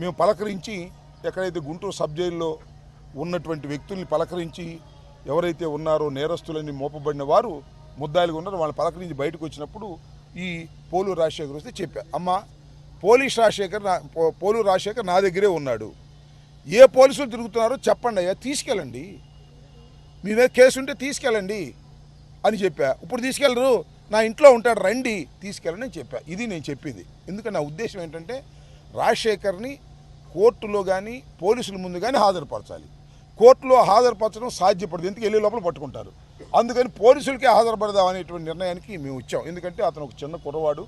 మేము పలకరించి ఎక్కడైతే గుంటూరు సబ్ జైల్లో ఉన్నటువంటి వ్యక్తుల్ని పలకరించి ఎవరైతే ఉన్నారో నేరస్తులని మోపబడిన వారు ముద్దాయిలుగా ఉన్నారో. వాళ్ళని పలకరించి బయటకు వచ్చినప్పుడు ఈ పోలు రాజశేఖర్ వస్తే చెప్పా. అమ్మ పోలీస్ రాజశేఖర్ నా పో- పోలు రాజశేఖర్ నా దగ్గరే ఉన్నాడు. ఏ పోలీసులు తిరుగుతున్నారో చెప్పండి అయ్యా తీసుకెళ్ళండి. మీ మీద కేసు ఉంటే తీసుకెళ్ళండి అని చెప్పా. ఇప్పుడు తీసుకెళ్ళరు నా ఇంట్లో ఉంటాడు రండి తీసుకెళ్ళండి అని చెప్పా. ఇది నేను చెప్పేది. ఎందుకంటే నా ఉద్దేశం ఏంటంటే రాజశేఖర్ని కోర్టులో కానీ పోలీసుల ముందు కానీ హాజరుపరచాలి. కోర్టులో హాజరుపరచడం సాధ్యపడదు. ఎందుకు వెళ్ళే లోపల పట్టుకుంటారు? అందుకని పోలీసులకే హాజరుపడదాం అనేటువంటి నిర్ణయానికి మేము వచ్చాం ఎందుకంటే అతను ఒక చిన్న కుర్రవాడు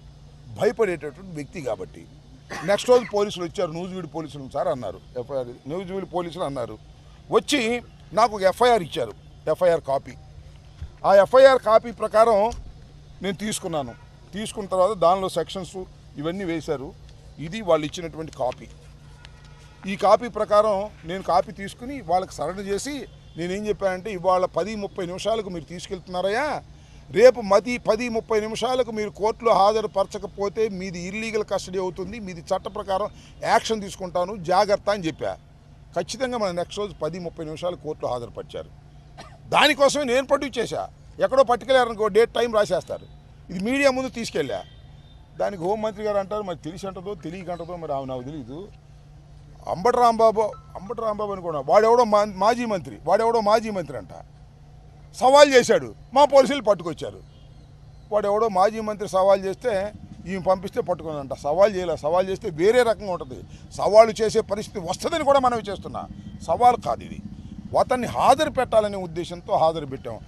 భయపడేటటువంటి వ్యక్తి కాబట్టి. నెక్స్ట్ రోజు పోలీసులు వచ్చారు. నూజివీడి పోలీసులు సార్ అన్నారు. ఎఫ్ఐఆర్ నూజివీడి పోలీసులు అన్నారు. వచ్చి నాకు ఒక ఎఫ్ఐఆర్ ఇచ్చారు. FIR copy. ఆ ఎఫ్ఐఆర్ కాపీ ప్రకారం నేను తీసుకున్నాను. తీసుకున్న తర్వాత దానిలో సెక్షన్స్ ఇవన్నీ వేశారు. ఇది వాళ్ళు ఇచ్చినటువంటి కాపీ. ఈ కాపీ ప్రకారం నేను కాపీ తీసుకుని వాళ్ళకి సరణ చేసి నేనేం చెప్పానంటే ఇవాళ పది ముప్పై నిమిషాలకు మీరు తీసుకెళ్తున్నారయ్యా. రేపు మది పది ముప్పై నిమిషాలకు మీరు కోర్టులో హాజరుపరచకపోతే మీది ఇల్లీగల్ కస్టడీ అవుతుంది మీది చట్ట ప్రకారం యాక్షన్ తీసుకుంటాను జాగ్రత్త అని చెప్పా. ఖచ్చితంగా మన నెక్స్ట్ రోజు పది ముప్పై నిమిషాలు కోర్టులో హాజరుపరిచారు. దానికోసమే నేను ప్రొడ్యూస్ చేశా ఎక్కడో పట్టుకెళ్ళారనుకో డేట్ టైం రాసేస్తారు. ఇది మీడియా ముందు తీసుకెళ్ళా. దానికి హోంమంత్రి గారు అంటారు మరి తెలిసి అంటదో తెలియకంటదో మరి ఆమె నాకు తెలియదు అంబటి రాంబాబు అంబటి రాంబాబు అనుకున్నా. వాడెవడో మా మాజీ మంత్రి వాడెవడో మాజీ మంత్రి అంట. సవాల్ చేశాడు. మా పోలీసులు పట్టుకొచ్చారు. వాడెవడో మాజీ మంత్రి సవాల్ చేస్తే ఈమె పంపిస్తే పట్టుకున్నాడంట. సవాల్ చేయలే. సవాల్ చేస్తే వేరే రకంగా ఉంటుంది. సవాలు చేసే పరిస్థితి వస్తుందని కూడా మనం చేస్తున్నా. సవాల్ కాదు ఇది. అతన్ని హాజరు పెట్టాలనే ఉద్దేశంతో హాజరు పెట్టాం.